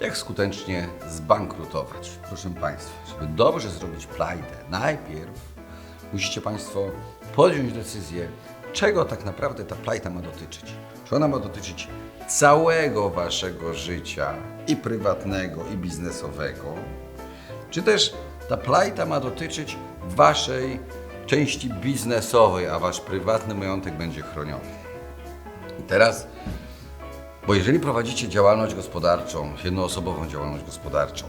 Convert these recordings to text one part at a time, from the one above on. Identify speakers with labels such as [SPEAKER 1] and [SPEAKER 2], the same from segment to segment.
[SPEAKER 1] jak skutecznie zbankrutować. Proszę Państwa, żeby dobrze zrobić plajtę, najpierw musicie Państwo podjąć decyzję, czego tak naprawdę ta plajta ma dotyczyć. Czy ona ma dotyczyć całego Waszego życia i prywatnego, i biznesowego, czy też ta plajta ma dotyczyć Waszej części biznesowej, a Wasz prywatny majątek będzie chroniony. I teraz, bo jeżeli prowadzicie działalność gospodarczą, jednoosobową działalność gospodarczą,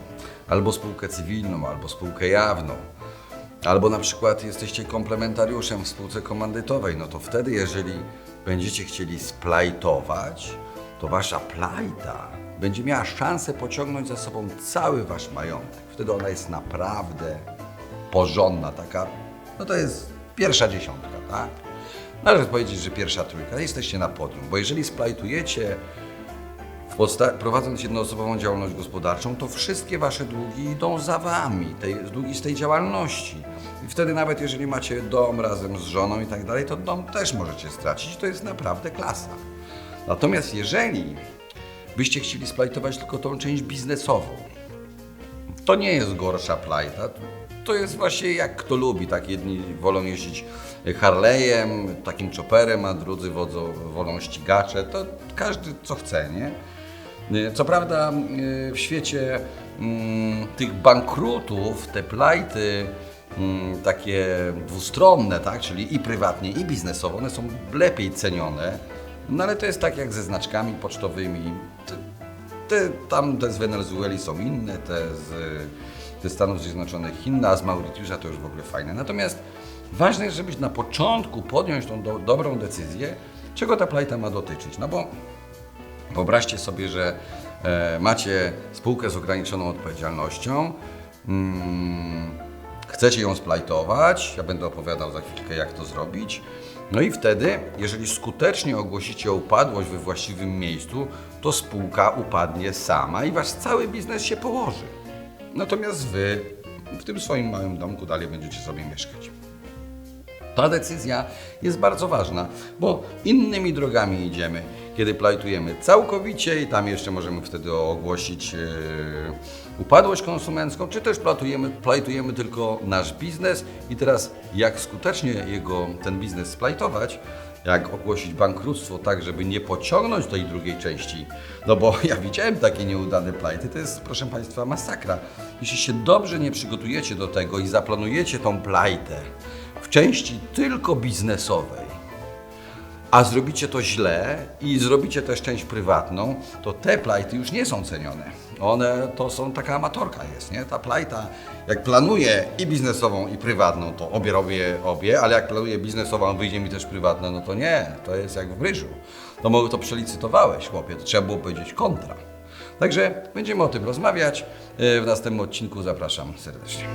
[SPEAKER 1] albo spółkę cywilną, albo spółkę jawną, albo na przykład jesteście komplementariuszem w spółce komandytowej, no to wtedy, jeżeli będziecie chcieli splajtować, to wasza plajta będzie miała szansę pociągnąć za sobą cały wasz majątek. Wtedy ona jest naprawdę porządna, taka, no to jest pierwsza dziesiątka, tak? Należy powiedzieć, że pierwsza trójka, jesteście na podium, bo jeżeli splajtujecie prowadząc jednoosobową działalność gospodarczą, to wszystkie wasze długi idą za wami, tej, długi z tej działalności. I wtedy nawet jeżeli macie dom razem z żoną i tak dalej, to dom też możecie stracić. To jest naprawdę klasa. Natomiast jeżeli byście chcieli splajtować tylko tą część biznesową, to nie jest gorsza plajta. To jest właśnie jak kto lubi. Tak jedni wolą jeździć Harley'em, takim chopperem, a drudzy wodzą, wolą ścigacze. To każdy co chce, nie? Co prawda w świecie mm, tych bankrutów, te plajty mm, takie dwustronne, tak? czyli i prywatnie, i biznesowo, one są lepiej cenione. No ale to jest tak jak ze znaczkami pocztowymi. Te, te, tam te z Wenezueli są inne, te z ze Stanów Zjednoczonych inne, a z Mauritiusza to już w ogóle fajne. Natomiast ważne jest, żebyś na początku podjąć tą do, dobrą decyzję, czego ta plajta ma dotyczyć. No bo Wyobraźcie sobie, że e, macie spółkę z ograniczoną odpowiedzialnością, mm, chcecie ją splajtować, ja będę opowiadał za chwilkę, jak to zrobić. No i wtedy, jeżeli skutecznie ogłosicie upadłość we właściwym miejscu, to spółka upadnie sama i wasz cały biznes się położy. Natomiast wy w tym swoim małym domku dalej będziecie sobie mieszkać. Ta decyzja jest bardzo ważna, bo innymi drogami idziemy, kiedy plajtujemy całkowicie i tam jeszcze możemy wtedy ogłosić yy, upadłość konsumencką, czy też plajtujemy, plajtujemy tylko nasz biznes i teraz jak skutecznie jego, ten biznes splajtować, jak ogłosić bankructwo tak, żeby nie pociągnąć tej drugiej części. No bo ja widziałem takie nieudane plajty, to jest proszę Państwa masakra. Jeśli się dobrze nie przygotujecie do tego i zaplanujecie tą plajtę w części tylko biznesowej, a zrobicie to źle i zrobicie też część prywatną, to te plajty już nie są cenione. One to są taka amatorka jest, nie? Ta plajta, jak planuję i biznesową, i prywatną, to obie robię obie, ale jak planuję biznesową, wyjdzie mi też prywatna, no to nie, to jest jak w ryżu. No może to przelicytowałeś, chłopie, to trzeba było powiedzieć kontra. Także będziemy o tym rozmawiać. Yy, W następnym odcinku zapraszam serdecznie.